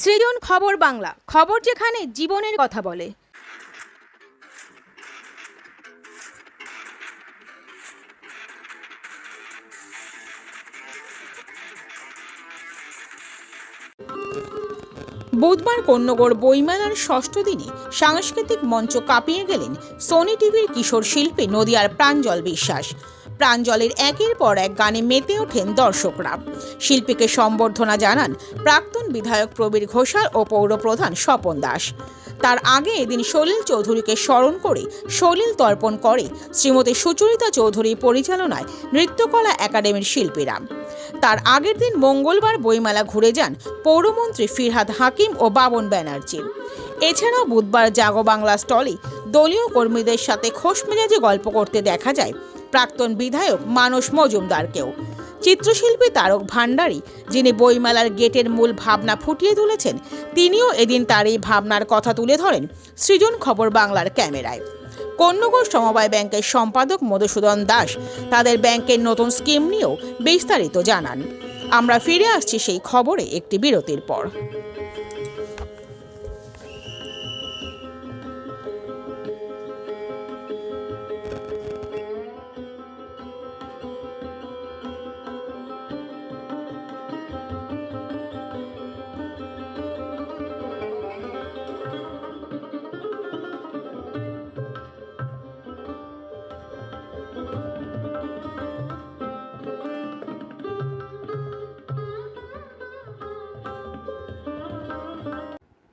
সৃজন খবর বাংলা, খবর যেখানে জীবনের কথা বলে। বুধবার কন্যগড় বইমেলার ষষ্ঠ দিনে সাংস্কৃতিক মঞ্চ কাঁপিয়ে গেলেন সোনি টিভির কিশোর শিল্পী নদিয়ার প্রাঞ্জল বিশ্বাস। প্রাঞ্জলের একের পর এক গানে মেতে ওঠেন দর্শকরা। শিল্পীকে সম্বর্ধনা জানান প্রাক্তন বিধায়ক প্রবীর ঘোষাল ও পৌরপ্রধান স্বপন দাস। তার আগে এদিন সলিল চৌধুরীকে স্মরণ করে সলিল তর্পণ করে শ্রীমতী সুচরিতা চৌধুরী পরিচালনায় নৃত্যকলা একাডেমির শিল্পীরা। তার আগের দিন মঙ্গলবার বইমেলা ঘুরে যান পৌরমন্ত্রী ফিরহাদ হাকিম ও বাবন ব্যানার্জি। এছাড়াও বুধবার জাগো বাংলা স্টলে দলীয় কর্মীদের সাথে খোশ মেজাজে গল্প করতে দেখা যায় প্রাক্তন বিধায়ক মানস মজুমদারকেও। চিত্রশিল্পী তারক ভান্ডারী যিনি বইমেলার গেটের মূল ভাবনা ফুটিয়ে তুলেছেন, তিনিও এদিন তার এই ভাবনার কথা তুলে ধরেন সৃজন খবর বাংলার ক্যামেরায়। কন্যগড় সমবায় ব্যাংকের সম্পাদক মধুসূদন দাস তাদের ব্যাংকের নতুন স্কিম নিয়েও বিস্তারিত জানান। আমরা ফিরে আসছি সেই খবরে একটি বিরতির পর।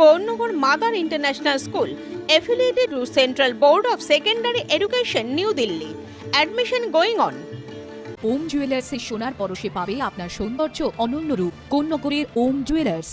Konnagar mother international school affiliated to Central Board of Secondary Education, New Delhi. Admission going on. Om জুয়েলার্সের সোনার পরশে পাবে আপনার সৌন্দর্য অনন্য রূপ কন্যগরের ওম জুয়েলার্স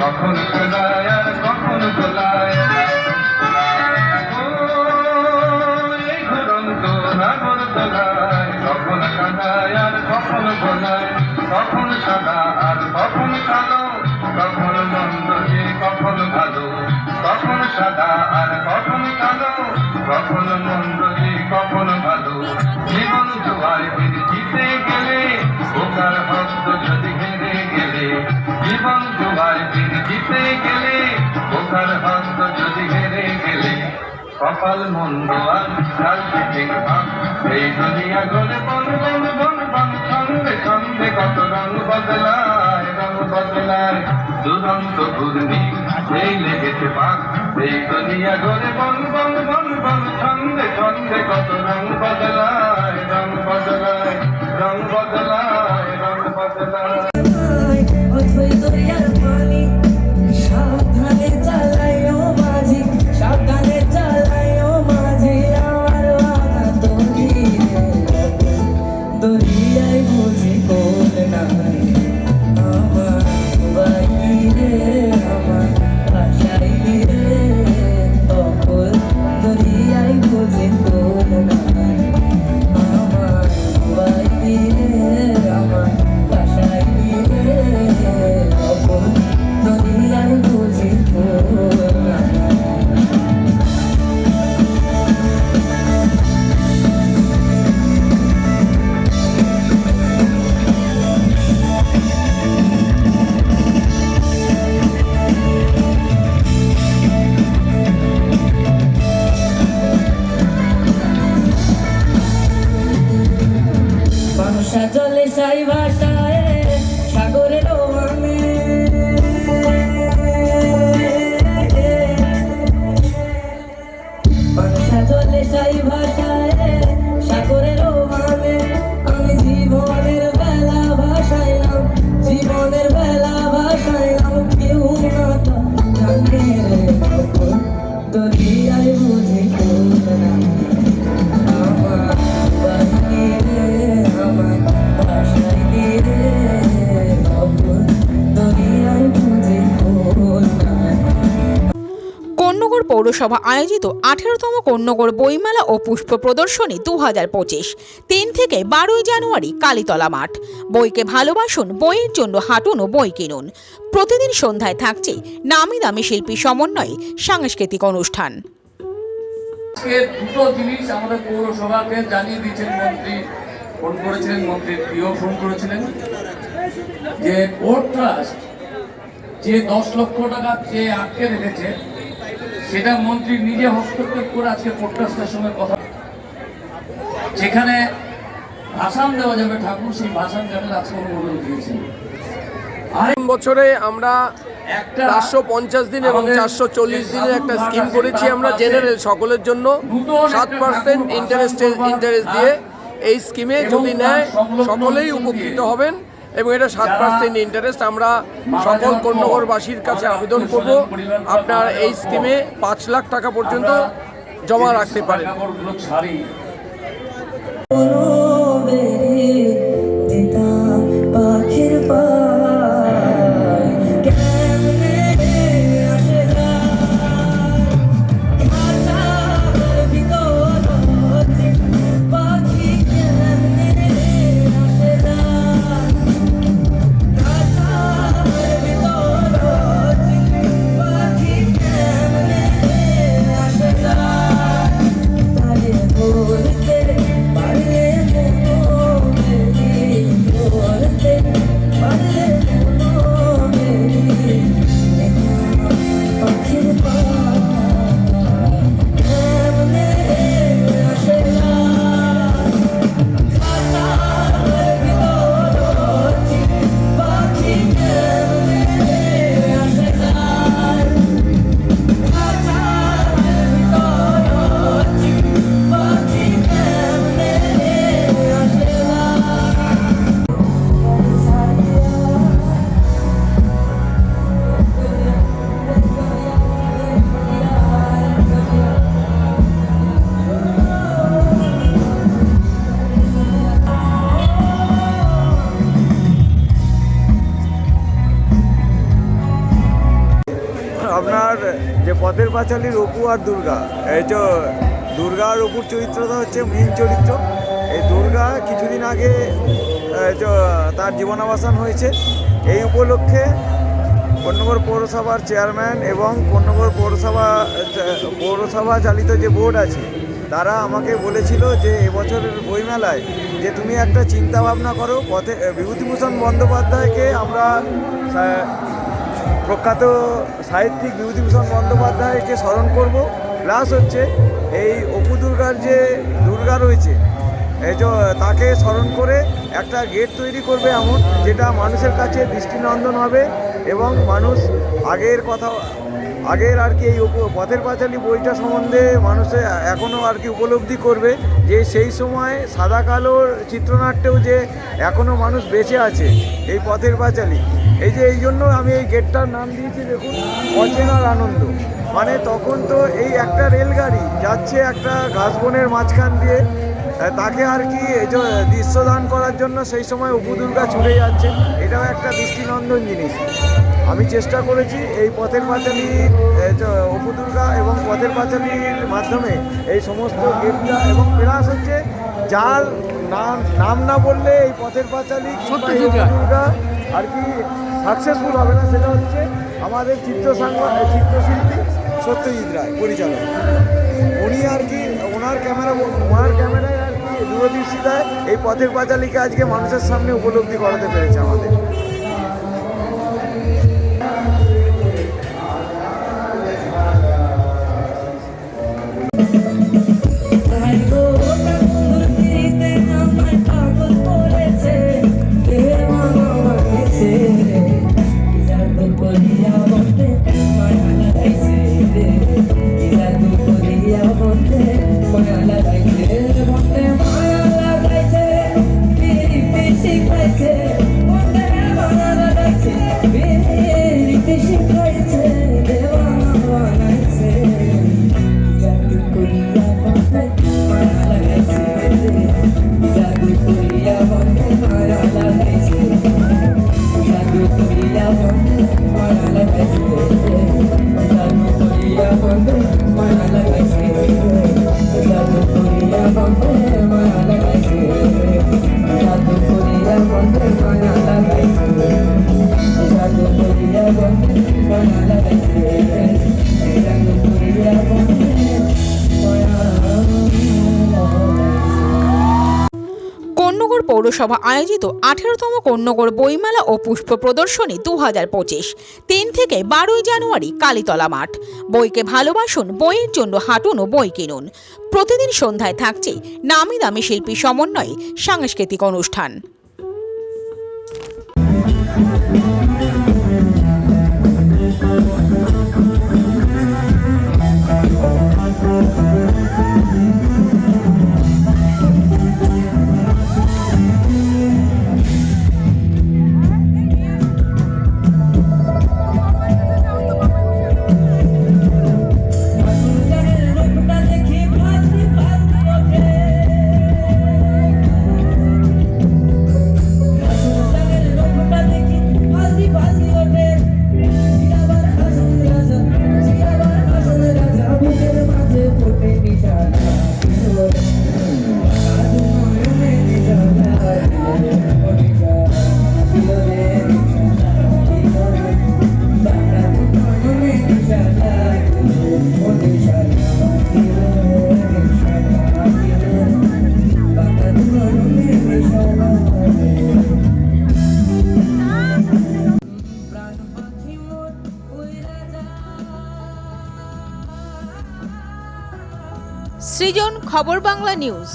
কখন কখন সাদা আর কখন কালো? কখন মন্দ যে কখন ভালো? কখন সাদা আর কখন কালো? কখন মন্দ যে কখন ভালো? জীবন জোয়ার জিতে গেলে ওকার ভক্ত যদি হেরে গেলে, জীবন জোয়ার জিতে গেলে ওকার ভক্ত যদি হেরে গেলে, কপাল মন্দ আর ভাব, এই দুনিয়া গলে বন বন ছন্দে কত রং বদলায় রং বদলায়। দুরন্ত ঘূর্ণি সেই লেগেছে পাক সেই দুনিয়া ঘরে বন বন বন বন, ছন্দে ছন্দে কত রং বদলায়। পৌরসভা আয়োজিত আঠেরোতম কন্যগর বইমেলা ও পুষ্প প্রদর্শনী দু হাজার পঁচিশ। তিন থেকে বারোই জানুয়ারি কালীতলা মাঠ। বইকে ভালোবাসুন, বইয়ের জন্য হাঁটুন ও বই কিনুন। প্রতিদিন সন্ধ্যায় থাকছে নামি দামি শিল্পী সমন্বয়ে সাংস্কৃতিক অনুষ্ঠান। দুটো জিনিস আমাদের পৌরসভাকে জানিয়ে দিয়েছেন মন্ত্রী, ফোন করেছিলেন মন্ত্রী প্রিয় ফোন করেছিলেন যে পোর্ট ট্রাস্ট যে দশ লক্ষ টাকা যে আটকে রেখেছে সেটা মন্ত্রী নিজে হস্তক্ষেপ করে আজকে পোর্ট ট্রাস্টের সঙ্গে কথা যেখানে ভাষণ দেওয়া যাবে ঠাকুর সেই ভাষণ যাবে আজকে অনুমোদন দিয়েছেন। বছরে আমরা চারশো পঞ্চাশ দিন এবং চারশো চল্লিশ দিনের একটা স্কিম করেছি আমরা জেনারেল সকলের জন্য। সাত পার্সেন্ট ঠাকুর ইন্টারেস্ট ইন্টারেস্ট দিয়ে এই স্কিমে যদি নেয় সকলেই উপকৃত হবেন। এবং এটা সাত পার্সেন্ট ইন্টারেস্ট আমরা মারা সকল কন্যগরবাসীর কাছে আবেদন করব। আপনার এই স্কিমে পাঁচ লাখ টাকা পর্যন্ত জমা রাখতে পারেন। পথের পাঁচালীর অপু আর দুর্গা। এই যে দুর্গা আর অপুর চরিত্রটা হচ্ছে মেন চরিত্র। এই দুর্গা কিছুদিন আগে তার জীবনাবসান হয়েছে। এই উপলক্ষে কন্যগর পৌরসভার চেয়ারম্যান এবং কন্যগর পৌরসভা পৌরসভা চালিত যে বোর্ড আছে, তারা আমাকে বলেছিল যে এবছরের বইমেলায় যে তুমি একটা চিন্তা ভাবনা করো, পথে বিভূতিভূষণ বন্দ্যোপাধ্যায়কে আমরা প্রখ্যাত সাহিত্যিক বিভূতিভূষণ বন্দ্যোপাধ্যায়কে স্মরণ করব। প্লাস হচ্ছে এই অপু দুর্গার যে দুর্গা রয়েছে, এই তাকে স্মরণ করে একটা গেট তৈরি করবে এমন, যেটা মানুষের কাছে দৃষ্টিনন্দন হবে এবং মানুষ আগের কথা, আগের আর কি এই পথের পাঁচালী বইটা সম্বন্ধে মানুষে এখনও আর কি উপলব্ধি করবে যে সেই সময় সাদা কালোর চিত্রনাট্যেও যে এখনও মানুষ বেঁচে আছে এই পথের পাঁচালী। এই যে এই জন্য আমি এই গেটটার নাম দিয়েছি দেখুন অচেনার আনন্দ। মানে তখন তো এই একটা রেলগাড়ি যাচ্ছে একটা ঘাসবনের মাঝখান দিয়ে তাকে আর কি এই যে দৃশ্যদান করার জন্য সেই সময় উপদুর্গা ছুটে যাচ্ছে। এটাও একটা দৃষ্টিনন্দন জিনিস। আমি চেষ্টা করেছি এই পথের পাঁচালী উপদুর্গা এবং পথের পাঁচালীর মাধ্যমে এই সমস্ত গেটটা এবং প্লাস হচ্ছে। যার নাম নাম না বললে এই পথের পাঁচালী দুর্গা আর কি সাকসেসফুল হবে না, সেটা হচ্ছে আমাদের চিত্র চিত্রশিল্পী সত্যজিৎ রায়, পরিচালক। উনি আর কি ওনার ক্যামেরা ওনার ক্যামেরায় আর কি দূরদৃষ্টিতায় এই পথের পাঁচালীকে আজকে মানুষের সামনে উপলব্ধি করাতে পেরেছে আমাদের। দেশে খাইছে পৌরসভা আয়োজিত আঠেরোতম কন্যগড় বইমেলা ও পুষ্প প্রদর্শনী দু হাজার পঁচিশ। তিন থেকে বারোই জানুয়ারি কালীতলা মাঠ। বইকে ভালোবাসুন, বইয়ের জন্য হাঁটুন ও বই কিনুন। প্রতিদিন সন্ধ্যায় থাকছে নামি দামি শিল্পী সমন্বয়ে সাংস্কৃতিক অনুষ্ঠান। খবর বাংলা নিউজ।